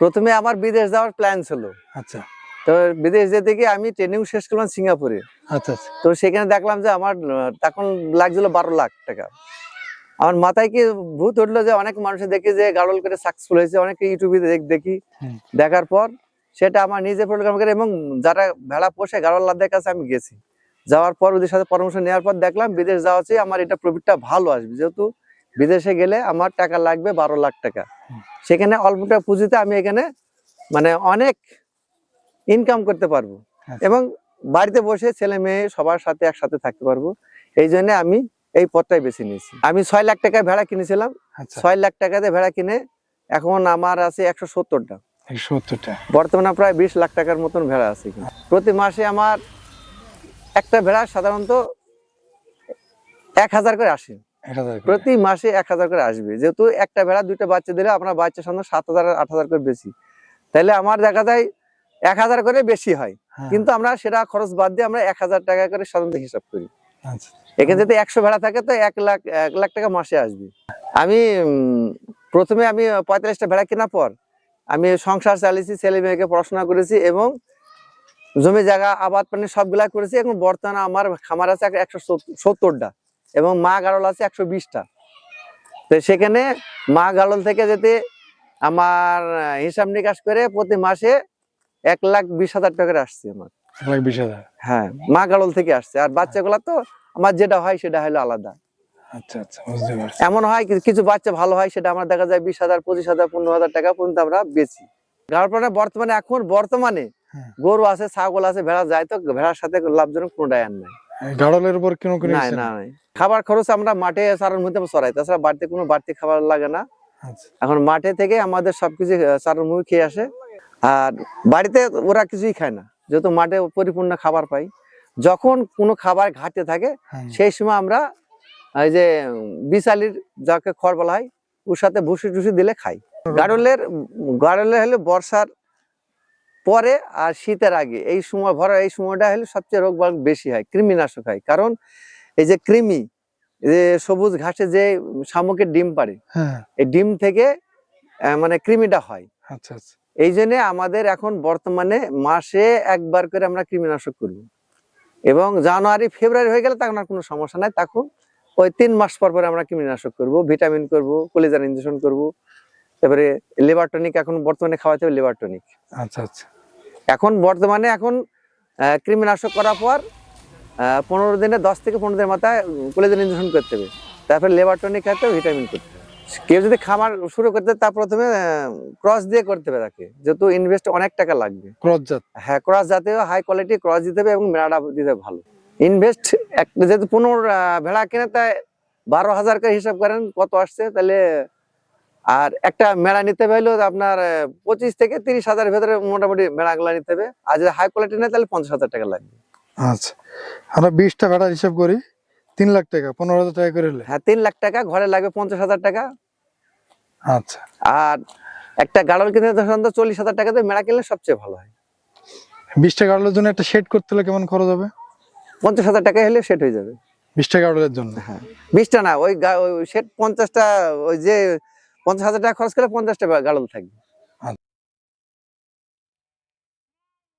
প্রথমে আমার বিদেশ যাওয়ার প্ল্যান ছিল। আচ্ছা। তো বিদেশ যেতে গিয়ে আমি ট্রেনিং শেষ করলাম সিঙ্গাপুরে। আচ্ছা আচ্ছা। তো সেখানে দেখলাম যে আমার তখন লাগছিল বারো লাখ টাকা। আমার মাথায় কি ভূত উঠল যে অনেক মানুষের দেখি যে গাড়ল করে সাকসেসফুল হয়েছে অনেকে ইউটিউবে দেখ- দেখি। দেখার পর সেটা আমার নিজে প্রোগ্রাম করে এবং যারা ভেড়া পোষে গাড়লাদের কাছে আমি গেছি। যাওয়ার পর ওদের সাথে পরামর্শ নেওয়ার পর দেখলাম বিদেশ যাওয়া চেয়ে আমার এটা প্রফিটটা ভালো আসবে। যেহেতু বিদেশে গেলে আমার টাকা লাগবে বারো লাখ টাকা। সেখানে অল্পটা পুঁজিতে আমি এখানে মানে অনেক ইনকাম করতে পারব। আচ্ছা। এবং বাড়িতে বসে ছেলে মেয়ে সবার সাথে একসাথে থাকতে পারব। এই জন্য আমি এই পথটাই বেছে নিয়েছি। আমি ছয় লাখ টাকায় ভেড়া কিনেছিলাম। আচ্ছা। ছয় লাখ টাকাতে ভেড়া কিনে এখন আমার আছে একশো সত্তরটা। বর্তমানে প্রায় বিশ লাখ টাকার মতন ভেড়া আছে প্রতি মাসে আমার একটা ভেড়া সাধারণত এক হাজার করে আসে। প্রতি মাসে এক হাজার করে আসবে। যেহেতু একটা ভেড়া দুইটা বাচ্চা দিলে আপনার বাচ্চা সাধারণত সাত হাজার আট হাজার করে বেশি তাহলে আমার দেখা যায় এক হাজার করে বেশি হয়। হ্যাঁ, কিন্তু আমরা সেটা খরচ বাদ দিয়ে আমরা এক হাজার টাকা করে সাধারণত হিসাব করি। আচ্ছা। এখানে যদি একশো ভেড়া থাকে তো এক লাখ এক লাখ টাকা মাসে আসবে। আমি প্রথমে আমি পঁয়তাল্লিশটা ভেড়া কেনার পর আমি সংসার চালিয়েছি ছেলে মেয়েকে পড়াশোনা করেছি এবং জমি জায়গা আবাদ পানি সবগুলা করেছি। এখন বর্তমানে আমার খামার আছে একশো সত্তরটা। এবং মা গাড়ল আছে একশো বিশটা। তো সেখানে মা গাড়ল থেকে যেতে আমার হিসাব নিকাশ করে প্রতি মাসে এক লাখ বিশ হাজার টাকা আসছে আমার। লাখ বিশ হাজার? হ্যাঁ মা গাড়ল থেকে আসছে। আর বাচ্চাগুলা তো আমার যেটা হয় সেটা হলো আলাদা। আচ্ছা আচ্ছা এমন হয় কিছু বাচ্চা ভালো হয় সেটা আমরা দেখা যায় বিশ হাজার পঁচিশ হাজার পনেরো হাজার টাকা পর্যন্ত আমরা বেচি। গাড়পাড়া বর্তমানে এখন বর্তমানে হ্যাঁ। গরু আছে ছাগল আছে ভেড়া যায় তো ভেড়ার সাথে লাভজনক কোনো ডায়ার নাই। গাড়লের উপর কোনো না না। খাবার খরচ আমরা মাঠে চারণ মধ্যে চড়াই। তাছাড়া বাড়িতে কোনো বাড়তি খাবার লাগে না। আচ্ছা। এখন মাঠে থেকে আমাদের সবকিছু চারণ মুখে খেয়ে আসে। আর বাড়িতে ওরা কিছুই খায় না। যেহেতু মাঠে পরিপূর্ণ খাবার পাই। যখন কোনো খাবার ঘাটতে থাকে হ্যাঁ। সেই সময় আমরা এই যে বিশালির যাকে খড় বলা হয় ওর সাথে ভুসি টুসি দিলে খাই। গাড়লের গাড়লের হলে বর্ষার পরে আর শীতের আগে। এই সময় ভরা এই সময়টা হলে সবচেয়ে রোগ বেশি হয় কৃমিনাশক হয়। কারণ এই যে কৃমি যে সবুজ ঘাসে যে শামুকের ডিম পারে হ্যাঁ। এই ডিম থেকে মানে কৃমিটা হয়। আচ্ছা আচ্ছা। এই জন্য আমাদের এখন বর্তমানে মাসে একবার করে আমরা কৃমিনাশক করব। এবং জানুয়ারি ফেব্রুয়ারি হয়ে গেলে তখন আর কোনো সমস্যা নাই। তখন ওই তিন মাস পর পরে আমরা কৃমিনাশক করব ভিটামিন করব কলিজার ইঞ্জেকশন করব। তারপরে লিভার টনিক এখন বর্তমানে খাওয়াতে হবে লিভার টনিক। আচ্ছা আচ্ছা। এখন বর্তমানে এখন কৃমিনাশক করার পর পনেরো দিনে দশ থেকে পনেরো দিনের মাথায় কলিজার ইঞ্জেকশন করতে হবে। তারপরে লেবার টনিক খাইতে হবে ভিটামিন করতে হবে। কেউ যদি খামার শুরু করতে তা প্রথমে ক্রস দিয়ে করতে হবে তাকে। যেহেতু ইনভেস্ট অনেক টাকা লাগবে। ক্রস জাত। হ্যাঁ ক্রস জাতীয় হাই কোয়ালিটি ক্রস দিতে হবে এবং মেলাটা দিতে হবে ভালো। ইনভেস্ট যেহেতু পনেরো ভেড়া কিনে তাই বারো হাজার করে হিসাব করেন কত আসছে তাহলে আর একটা মেলা নিতে হবে হলো আপনার পঁচিশ থেকে তিরিশ হাজারের ভেতরে মোটামুটি মেলাগুলো নিতে হবে। আর যদি হাই কোয়ালিটি নেয় তাহলে পঞ্চাশ হাজার টাকা লাগবে। আচ্ছা। আমরা বিশটা ভেড়া হিসাব করি তিন লাখ টাকা পনেরো হাজার টাকা করে হলে। হ্যাঁ তিন লাখ টাকা ঘরে লাগবে পঞ্চাশ হাজার টাকা। আচ্ছা। আর একটা গাড়ল কিনতে সাধারণত চল্লিশ হাজার টাকাতে মেলা কিনলে সবচেয়ে ভালো হয়। বিশটা গাড়লের জন্য একটা শেড করতে হলে কেমন খরচ হবে? পঞ্চাশ হাজার টাকা হলে সেট হয়ে যাবে। বিশটা গাড়লের জন্য? হ্যাঁ। বিশটা না ওই সেট পঞ্চাশটা ওই যে পঞ্চাশ হাজার টাকা খরচ করে পঞ্চাশটা গাড়ল থাকবে।